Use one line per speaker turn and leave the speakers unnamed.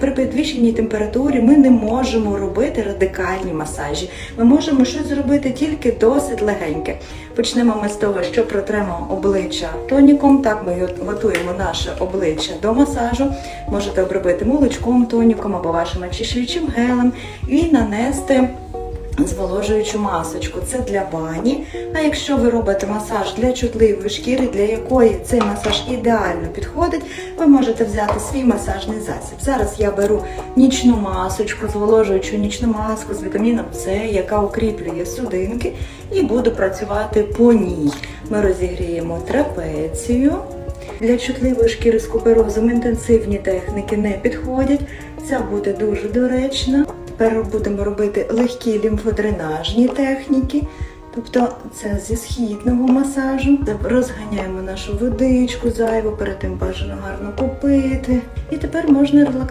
При підвищеній температурі ми не можемо робити радикальні масажі. Ми можемо щось зробити тільки досить легеньке. Почнемо ми з того, що протремо обличчя тоніком. Так ми готуємо наше обличчя до масажу. Можете обробити молочком, тоніком або вашим очищуючим гелем і нанести зволожуючу масочку. Це для бані. А якщо ви робите масаж для чутливої шкіри, для якої цей масаж ідеально підходить, ви можете взяти свій масажний засіб. Зараз я беру нічну масочку, зволожуючу нічну маску з вітаміном С, яка укріплює судинки, і буду працювати по ній. Ми розігріємо трапецію. Для чутливої шкіри з куперозом інтенсивні техніки не підходять. Ця буде дуже доречна. Тепер будемо робити легкі лімфодренажні техніки. Тобто це зі східного масажу. Розганяємо нашу водичку зайву, перед тим бажано гарно попити. І тепер можна релаксувати.